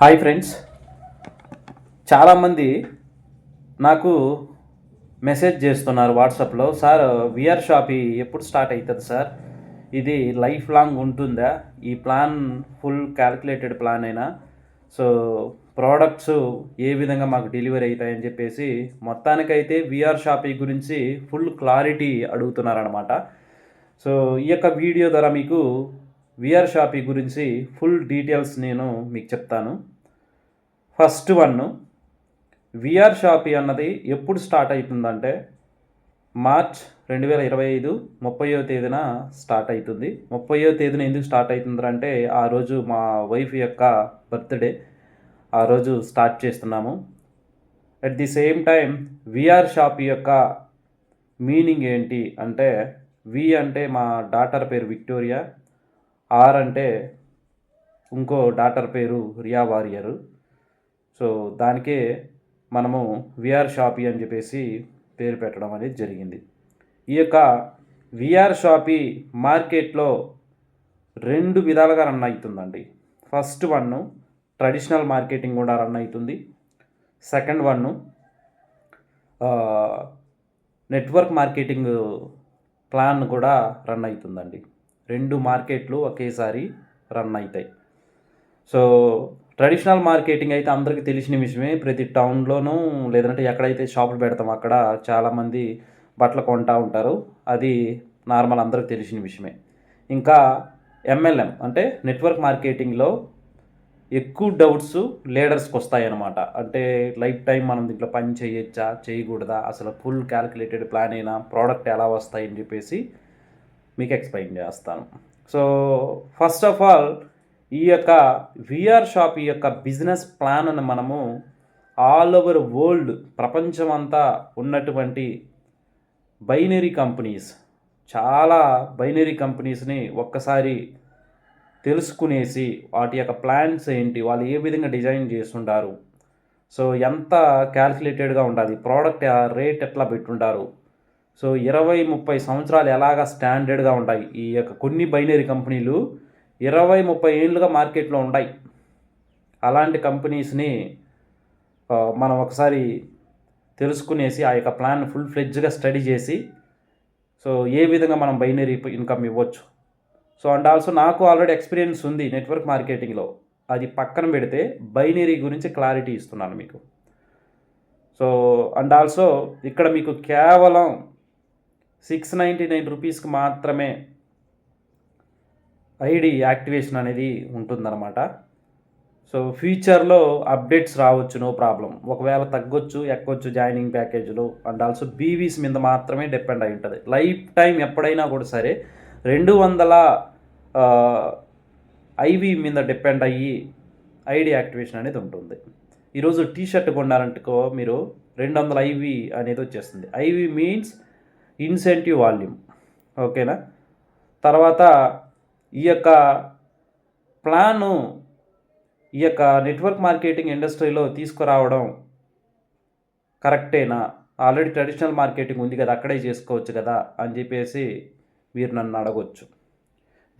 Hi friends. చాలామంది నాకు message చేస్తున్నారు వాట్సాప్లో సార్ విఆర్ షాప్ ఎప్పుడు స్టార్ట్ అవుతుంది సార్? ఇది లైఫ్ లాంగ్ ఉంటుందా? ఈ ప్లాన్ ఫుల్ క్యాలిక్యులేటెడ్ ప్లాన్ అయినా? సో ప్రోడక్ట్స్ ఏ విధంగా మాకు డెలివరీ అవుతాయని చెప్పేసి మొత్తానికైతే విఆర్ షాపీ గురించి ఫుల్ క్లారిటీ అడుగుతున్నారనమాట సో ఈ యొక్క వీడియో ద్వారా మీకు విఆర్ షాపీ గురించి ఫుల్ డీటెయిల్స్ నేను మీకు చెప్తాను. ఫస్ట్ వన్ విఆర్ షాపీ అన్నది ఎప్పుడు స్టార్ట్ అవుతుందంటే మార్చ్ రెండు వేల ఇరవై ఐదు ముప్పయో తేదీన స్టార్ట్ అవుతుంది ముప్పయో తేదీన ఎందుకు స్టార్ట్ అవుతుందంటే ఆ రోజు మా వైఫ్ యొక్క బర్త్డే ఆ రోజు స్టార్ట్ చేస్తున్నాము. At the same time VR shop యొక్క మీనింగ్ ఏంటి అంటే వి అంటే మా డాటర్ పేరు విక్టోరియా ఆర్ అంటే ఇంకో డాటర్ పేరు రియా వారియరు సో దానికే మనము విఆర్ షాపీ అని చెప్పేసి పేరు పెట్టడం అనేది జరిగింది. ఈ యొక్క విఆర్ షాపీ మార్కెట్లో రెండు విధాలుగా రన్ అవుతుందండి. ఫస్ట్ వన్ ట్రెడిషనల్ మార్కెటింగ్ కూడా రన్ అవుతుంది. Second one network marketing plan కూడా రన్ అవుతుందండి. రెండు మార్కెట్లు ఒకేసారి రన్ అవుతాయి. సో ట్రెడిషనల్ మార్కెటింగ్ అయితే అందరికీ తెలిసిన విషయమే. ప్రతి టౌన్లోనూ లేదంటే ఎక్కడైతే షాపులు పెడతాం అక్కడ చాలామంది బట్టలు కొంటా ఉంటారు. అది నార్మల్ అందరికి తెలిసిన విషయమే. ఇంకా ఎంఎల్ఎం అంటే నెట్వర్క్ మార్కెటింగ్లో ఎక్కువ డౌట్స్ లీడర్స్కి వస్తాయన్నమాట. అంటే లైఫ్ టైం మనం దీంట్లో పని చేయొచ్చా చేయకూడదా అసలు ఫుల్ క్యాలిక్యులేటెడ్ ప్లాన్ అయినా ప్రోడక్ట్ ఎలా వస్తాయని చెప్పేసి మీకు ఎక్స్ప్లెయిన్ చేస్తాను. సో ఫస్ట్ ఆఫ్ ఆల్ ఈ యొక్క విఆర్ షాప్ ఈ యొక్క బిజినెస్ ప్లాన్ అని మనము ఆల్ ఓవర్ వరల్డ్ ప్రపంచం అంతా ఉన్నటువంటి బైనరీ కంపెనీస్ చాలా బైనరీ కంపెనీస్ని ఒక్కసారి తెలుసుకునేసి వాటి యొక్క ప్లాన్స్ ఏంటి వాళ్ళు ఏ విధంగా డిజైన్ చేస్తుంటారు. సో ఎంత క్యాల్కులేటెడ్గా ఉండాలి ప్రోడక్ట్ రేట్ ఎట్లా పెట్టుంటారు. సో ఇరవై ముప్పై సంవత్సరాలు ఎలాగ స్టాండర్డ్గా ఉంటాయి ఈ యొక్క కొన్ని బైనరీ కంపెనీలు ఇరవై ముప్పై ఏళ్ళుగా మార్కెట్లో ఉన్నాయి అలాంటి కంపెనీస్ని మనం ఒకసారి తెలుసుకునేసి ఆ యొక్క ప్లాన్ ఫుల్ ఫ్లెడ్జ్గా స్టడీ చేసి సో ఏ విధంగా మనం బైనరీ ఇన్కమ్ ఇవ్వచ్చు. సో అండ్ ఆల్సో నాకు ఆల్రెడీ ఎక్స్పీరియన్స్ ఉంది నెట్వర్క్ మార్కెటింగ్లో. అది పక్కన పెడితే బైనరీ గురించి క్లారిటీ ఇస్తున్నాను మీకు. సో అండ్ ఆల్సో ఇక్కడ మీకు కేవలం సిక్స్ నైంటీ నైన్ రూపీస్కి మాత్రమే ఐడి యాక్టివేషన్ అనేది ఉంటుందన్నమాట. సో ఫ్యూచర్లో అప్డేట్స్ రావచ్చు నో ప్రాబ్లం ఒకవేళ తగ్గొచ్చు ఎక్కొచ్చు జాయినింగ్ ప్యాకేజీలు అండ్ ఆల్సో బీవీస్ మీద మాత్రమే డిపెండ్ అయి ఉంటుంది. లైఫ్ టైం ఎప్పుడైనా కూడా సరే రెండు వందల ఐవి మీద డిపెండ్ అయ్యి ఐడి యాక్టివేషన్ అనేది ఉంటుంది. ఈరోజు టీ షర్ట్ కొన్నారంటుకో మీరు రెండు వందల ఐవి అనేది వచ్చేస్తుంది. IV means incentive volume. ఓకేనా? తర్వాత ఈ యొక్క ప్లాను ఈ యొక్క నెట్వర్క్ మార్కెటింగ్ ఇండస్ట్రీలో తీసుకురావడం కరెక్టేనా? ఆల్రెడీ ట్రెడిషనల్ మార్కెటింగ్ ఉంది కదా అక్కడే చేసుకోవచ్చు కదా అని చెప్పేసి మీరు నన్ను అడగొచ్చు.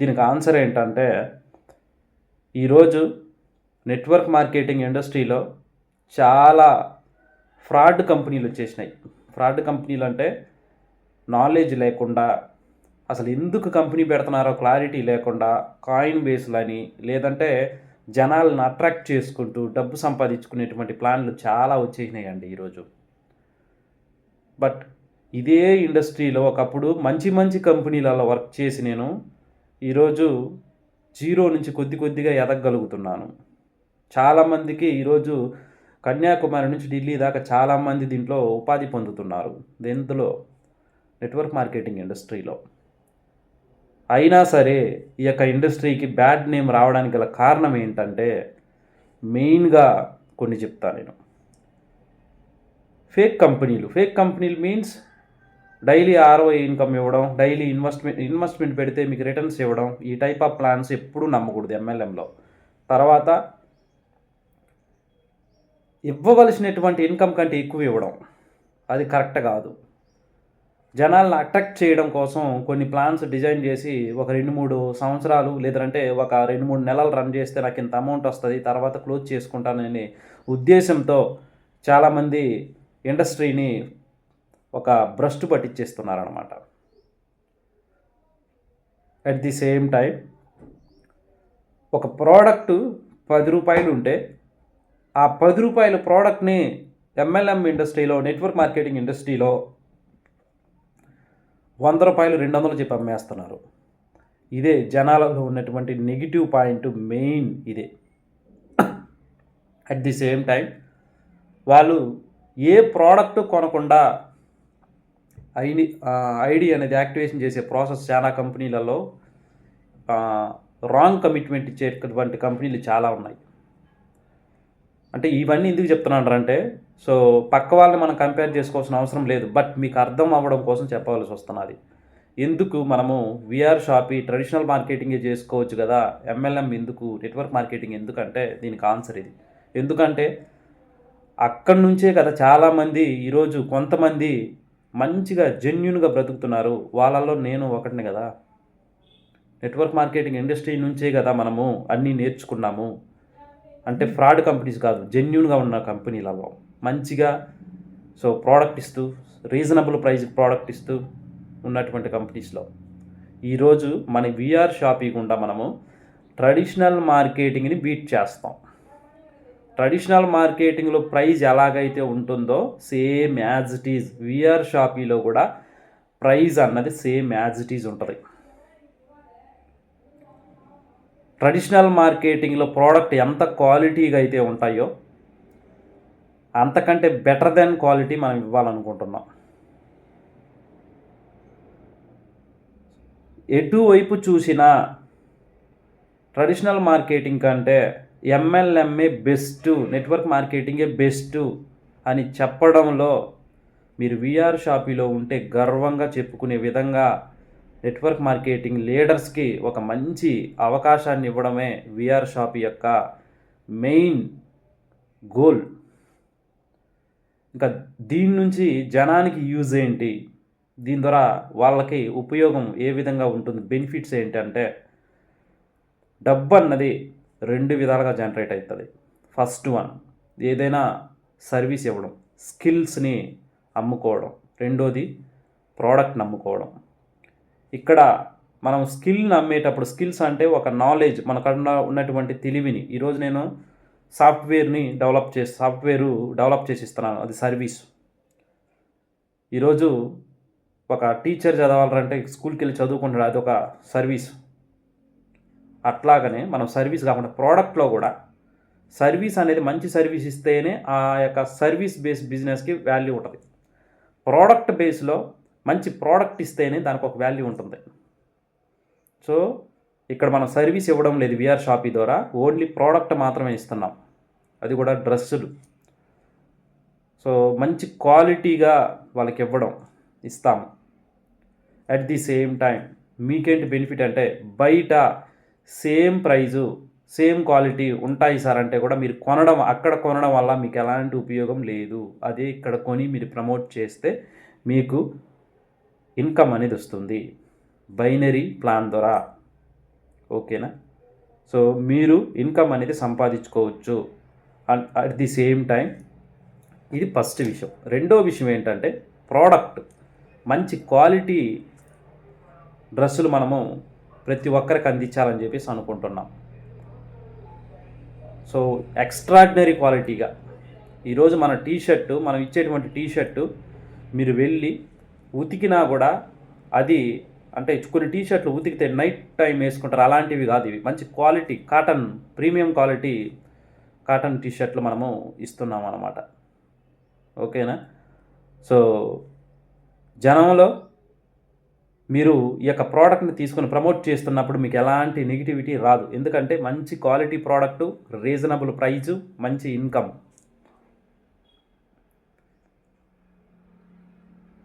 దీనికి ఆన్సర్ ఏంటంటే ఈరోజు నెట్వర్క్ మార్కెటింగ్ ఇండస్ట్రీలో చాలా ఫ్రాడ్ కంపెనీలు వచ్చేసినాయి. ఫ్రాడ్ కంపెనీలు అంటే నాలెడ్జ్ లేకుండా అసలు ఎందుకు కంపెనీ పెడుతున్నారో క్లారిటీ లేకుండా కాయిన్ బేస్లని లేదంటే జనాలను అట్రాక్ట్ చేసుకుంటూ డబ్బు సంపాదించుకునేటువంటి ప్లాన్లు చాలా వచ్చేసినాయండి ఈరోజు. బట్ ఇదే ఇండస్ట్రీలో ఒకప్పుడు మంచి మంచి కంపెనీలలో వర్క్ చేసి నేను ఈరోజు జీరో నుంచి కొద్ది కొద్దిగా ఎదగగలుగుతున్నాను. చాలామందికి ఈరోజు కన్యాకుమారి నుంచి ఢిల్లీ దాకా చాలామంది దీంట్లో ఉపాధి పొందుతున్నారు. దీంట్లో నెట్వర్క్ మార్కెటింగ్ ఇండస్ట్రీలో. అయినా సరే ఈ యొక్క ఇండస్ట్రీకి బ్యాడ్ నేమ్ రావడానికి గల కారణం ఏంటంటే మెయిన్గా కొన్ని చెప్తాను నేను. ఫేక్ కంపెనీలు. ఫేక్ కంపెనీలు మీన్స్ డైలీ ఆర్ఓఐ ఇన్కమ్ ఇవ్వడం డైలీ ఇన్వెస్ట్మెంట్ ఇన్వెస్ట్మెంట్ పెడితే మీకు రిటర్న్స్ ఇవ్వడం ఈ టైప్ ఆఫ్ ప్లాన్స్ ఎప్పుడూ నమ్మకూడదు ఎంఎల్ఎంలో తర్వాత ఇవ్వవలసినటువంటి ఇన్కమ్ కంటే ఎక్కువ ఇవ్వడం. అది కరెక్ట్ కాదు. జనాలను అట్రాక్ట్ చేయడం కోసం కొన్ని ప్లాన్స్ డిజైన్ చేసి ఒక రెండు మూడు సంవత్సరాలు లేదంటే ఒక రెండు మూడు నెలలు రన్ చేస్తే నాకు ఇంత అమౌంట్ వస్తుంది తర్వాత క్లోజ్ చేసుకుంటానని ఉద్దేశంతో చాలామంది ఇండస్ట్రీని ఒక భ్రష్టు పట్టించేస్తున్నారనమాట అట్ ది సేమ్ టైం ఒక ప్రోడక్ట్ పది రూపాయలు ఉంటే ఆ పది రూపాయల ప్రోడక్ట్ని ఎంఎల్ఎం ఇండస్ట్రీలో నెట్వర్క్ మార్కెటింగ్ ఇండస్ట్రీలో వంద రూపాయలు రెండు వందలు చెప్పి అమ్మేస్తున్నారు. ఇదే జనాలలో ఉన్నటువంటి నెగిటివ్ పాయింట్ మెయిన్ ఇదే. అట్ ది సేమ్ టైం వాళ్ళు ఏ ప్రోడక్ట్ కొనకుండా ఐడి ఐడి అనేది యాక్టివేషన్ చేసే ప్రాసెస్ చాలా కంపెనీలలో రాంగ్ కమిట్మెంట్ ఇచ్చేటువంటి కంపెనీలు చాలా ఉన్నాయి. అంటే ఇవన్నీ ఎందుకు చెప్తున్నాను అంటే సో పక్క వాళ్ళని మనం కంపేర్ చేసుకోవాల్సిన అవసరం లేదు బట్ మీకు అర్థం అవ్వడం కోసం చెప్పవలసి వస్తున్నది. ఎందుకు మనము విఆర్ షాపీ ట్రెడిషనల్ మార్కెటింగే చేసుకోవచ్చు కదా ఎంఎల్ఎం ఎందుకు నెట్వర్క్ మార్కెటింగ్ ఎందుకంటే దీనికి ఆన్సర్ ఇది. ఎందుకంటే అక్కడి నుంచే కదా చాలామంది ఈరోజు కొంతమంది మంచిగా జెన్యున్గా బ్రతుకుతున్నారు. వాళ్ళల్లో నేను ఒకటిని కదా. నెట్వర్క్ మార్కెటింగ్ ఇండస్ట్రీ నుంచే కదా మనము అన్నీ నేర్చుకున్నాము. అంటే ఫ్రాడ్ కంపెనీస్ కాదు జెన్యున్గా ఉన్న కంపెనీలలో మంచిగా సో ప్రోడక్ట్ ఇస్తూ రీజనబుల్ ప్రైస్ ప్రోడక్ట్ ఇస్తూ ఉన్నటువంటి కంపెనీస్లో ఈరోజు మన విఆర్ షాపింగ్ గుండా మనము ట్రెడిషనల్ మార్కెటింగ్ని బీట్ చేస్తాం. ట్రెడిషనల్ మార్కెటింగ్లో ప్రైస్ ఎలాగైతే ఉంటుందో same as it is VR షాపీలో కూడా ప్రైజ్ అన్నది సేమ్ యాజ్ ఇట్ ఈజ్ ఉంటుంది. ట్రెడిషనల్ మార్కెటింగ్లో ప్రోడక్ట్ ఎంత క్వాలిటీగా అయితే ఉంటాయో అంతకంటే బెటర్ దెన్ క్వాలిటీ మనం ఇవ్వాలనుకుంటున్నాం. ఎటువైపు చూసినా ట్రెడిషనల్ మార్కెటింగ్ కంటే ఎంఎల్ఎంఏ బెస్ట్ నెట్వర్క్ మార్కెటింగే బెస్ట్ అని చెప్పడంలో మీరు విఆర్ షాపీలో ఉంటే గర్వంగా చెప్పుకునే విధంగా నెట్వర్క్ మార్కెటింగ్ లీడర్స్కి ఒక మంచి అవకాశాన్ని ఇవ్వడమే విఆర్ షాప్ యొక్క మెయిన్ గోల్. ఇంకా దీని నుంచి జనానికి యూజ్ ఏంటి? దీని ద్వారా వాళ్ళకి ఉపయోగం ఏ విధంగా ఉంటుంది? బెనిఫిట్స్ ఏంటంటే డబ్బు అన్నది రెండు విధాలుగా జనరేట్ అవుతుంది. ఫస్ట్ వన్ ఏదైనా సర్వీస్ ఇవ్వడం స్కిల్స్ని అమ్ముకోవడం. రెండోది ప్రోడక్ట్ని అమ్ముకోవడం. ఇక్కడ మనం స్కిల్ని అమ్మేటప్పుడు స్కిల్స్ అంటే ఒక నాలెడ్జ్ మనకన్నా ఉన్నటువంటి తెలివిని. ఈరోజు నేను సాఫ్ట్వేర్ని డెవలప్ చేసి సాఫ్ట్వేరు డెవలప్ చేసి ఇస్తున్నాను అది సర్వీస్. ఈరోజు ఒక టీచర్ చదవాలంటే స్కూల్కి వెళ్ళి చదువుకుంటాడు అది ఒక సర్వీస్. అట్లాగనే మనం సర్వీస్ కాకుండా ప్రోడక్ట్లో కూడా సర్వీస్ అనేది మంచి సర్వీస్ ఇస్తేనే ఆ యొక్క సర్వీస్ బేస్ బిజినెస్కి వాల్యూ ఉంటుంది. ప్రోడక్ట్ బేస్లో మంచి ప్రోడక్ట్ ఇస్తేనే దానికి ఒక వాల్యూ ఉంటుంది. సో ఇక్కడ మనం సర్వీస్ ఇవ్వడం లేదు విఆర్ షాపీ ద్వారా. ఓన్లీ ప్రోడక్ట్ మాత్రమే ఇస్తున్నాం. అది కూడా డ్రెస్సులు. సో మంచి క్వాలిటీగా వాళ్ళకి ఇవ్వడం ఇస్తాము. అట్ ది సేమ్ టైం మీకేంటి బెనిఫిట్ అంటే బయట సేమ్ ప్రైజు సేమ్ క్వాలిటీ ఉంటాయి సార్ అంటే కూడా మీరు కొనడం అక్కడ కొనడం వల్ల మీకు ఎలాంటి ఉపయోగం లేదు. అదే ఇక్కడ కొని మీరు ప్రమోట్ చేస్తే మీకు ఇన్కమ్ అనేది వస్తుంది. బైనరీ ప్లాన్ ద్వారా. ఓకేనా? సో మీరు ఇన్కమ్ అనేది సంపాదించుకోవచ్చు. అట్ ది సేమ్ టైం ఇది ఫస్ట్ విషయం. రెండో విషయం ఏంటంటే ప్రోడక్ట్. మంచి క్వాలిటీ డ్రెస్సులు మనము ప్రతి ఒక్కరికి అందించాలని చెప్పేసి అనుకుంటున్నాం. సో ఎక్స్ట్రాడినరీ క్వాలిటీగా. ఈరోజు మన టీ షర్టు మనం ఇచ్చేటువంటి టీ షర్టు మీరు వెళ్ళి ఉతికినా కూడా అది అంటే కొన్ని టీ షర్ట్లు ఉతికితే నైట్ టైం వేసుకుంటారు. అలాంటివి కాదు ఇవి. మంచి quality cotton premium quality cotton tea షర్ట్లు మనము ఇస్తున్నాం అన్నమాట. ఓకేనా? సో జనంలో మీరు ఈ యొక్క ప్రోడక్ట్ని తీసుకొని ప్రమోట్ చేస్తున్నప్పుడు మీకు ఎలాంటి నెగిటివిటీ రాదు. ఎందుకంటే మంచి క్వాలిటీ ప్రోడక్టు రీజనబుల్ ప్రైజు మంచి income.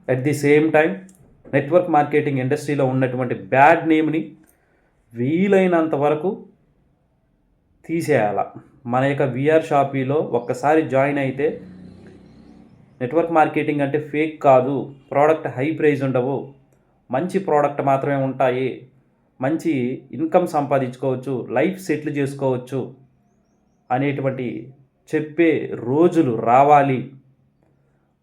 At the same time network marketing ఇండస్ట్రీలో ఉన్నటువంటి బ్యాడ్ నేమ్ని వీలైనంత వరకు తీసేయాల. మన యొక్క విఆర్ షాపీలో ఒక్కసారి జాయిన్ అయితే నెట్వర్క్ మార్కెటింగ్ అంటే ఫేక్ కాదు ప్రోడక్ట్ హై ప్రైజ్ ఉండవు. మంచి ప్రోడక్ట్ మాత్రమే ఉంటాయి. మంచి ఇన్కమ్ సంపాదించుకోవచ్చు లైఫ్ సెటిల్ చేసుకోవచ్చు అనేటువంటి చెప్పే రోజులు రావాలి.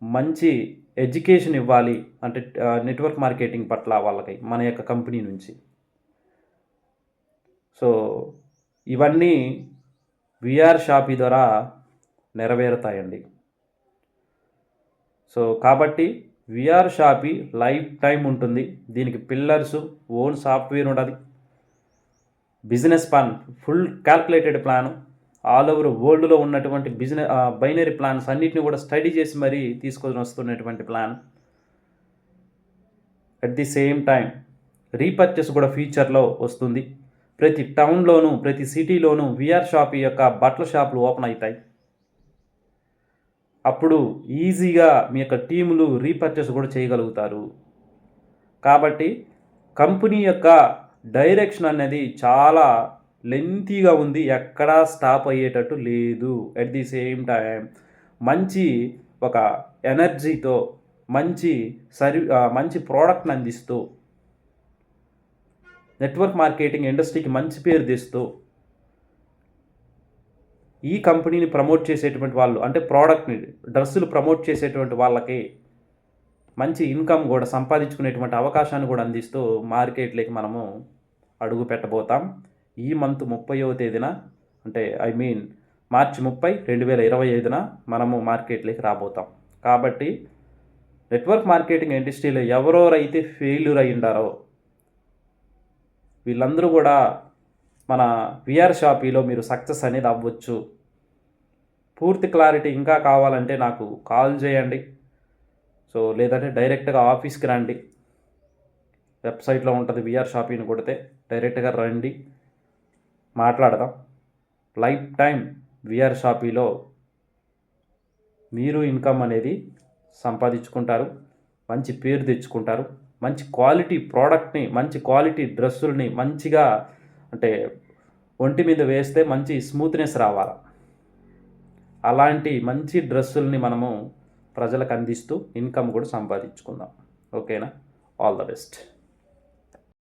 మంచి ఎడ్యుకేషన్ ఇవ్వాలి అంటే నెట్వర్క్ మార్కెటింగ్ పట్ల వాళ్ళకి మన యొక్క కంపెనీ నుంచి. సో ఇవన్నీ విఆర్ షాపీ ద్వారా నెరవేరుతాయండి. సో కాబట్టి విఆర్ షాపీ లైఫ్ టైం ఉంటుంది. దీనికి పిల్లర్స్ ఓన్ సాఫ్ట్వేర్ ఉంటుంది business plan full calculated plan. All over వరల్డ్లో ఉన్నటువంటి బిజినెస్ బైనరీ ప్లాన్స్ అన్నిటిని కూడా స్టడీ చేసి మరీ తీసుకొని వస్తున్నటువంటి plan. At the same time repurchase కూడా ఫ్యూచర్లో వస్తుంది. ప్రతి టౌన్లోనూ ప్రతి సిటీలోనూ విఆర్ షాప్ యొక్క బట్టల షాపులు ఓపెన్ అవుతాయి. అప్పుడు ఈజీగా మీ యొక్క టీములు రీపర్చేస్ కూడా చేయగలుగుతారు. కాబట్టి కంపెనీ యొక్క డైరెక్షన్ అనేది చాలా లెంతీగా ఉంది ఎక్కడా స్టాప్ అయ్యేటట్టు లేదు. అట్ ది సేమ్ టైం మంచి ఒక ఎనర్జీతో మంచి సర్వీ మంచి ప్రోడక్ట్ని అందిస్తూ నెట్వర్క్ మార్కెటింగ్ ఇండస్ట్రీకి మంచి పేరు తెస్తూ ఈ కంపెనీని ప్రమోట్ చేసేటువంటి వాళ్ళు అంటే ప్రోడక్ట్ని డ్రెస్సులు ప్రమోట్ చేసేటువంటి వాళ్ళకి మంచి ఇన్కమ్ కూడా సంపాదించుకునేటువంటి అవకాశాన్ని కూడా అందిస్తూ మార్కెట్లోకి మనము అడుగు పెట్టబోతాం. ఈ మంత్ ముప్పైవ తేదీన అంటే ఐ మీన్ మార్చి ముప్పై రెండు వేల ఇరవై ఐదున మనము మార్కెట్లోకి రాబోతాం. కాబట్టి నెట్వర్క్ మార్కెటింగ్ ఇండస్ట్రీలో ఎవరెవరైతే ఫెయిల్యూర్ అయ్యిండారో వీళ్ళందరూ కూడా మన విఆర్ షాపీలో మీరు సక్సెస్ అనేది అవ్వచ్చు. పూర్తి క్లారిటీ ఇంకా కావాలంటే నాకు కాల్ చేయండి. సో లేదంటే డైరెక్ట్గా ఆఫీస్కి రండి. వెబ్సైట్లో ఉంటుంది విఆర్ షాపీని కొడితే డైరెక్ట్గా రండి. మాట్లాడదాం. లైఫ్ టైం విఆర్ షాపీలో మీరు ఇన్కమ్ అనేది సంపాదించుకుంటారు మంచి పేరు తెచ్చుకుంటారు మంచి క్వాలిటీ ప్రోడక్ట్ని మంచి క్వాలిటీ డ్రెస్సుల్ని మంచిగా అంటే ఒంటి మీద వేస్తే మంచి స్మూత్నెస్ రావాలి? అలాంటి మంచి డ్రెస్సుల్ని మనము ప్రజలకు అందిస్తూ ఇన్కమ్ కూడా సంపాదించుకుందాం. ఓకేనా? All the best.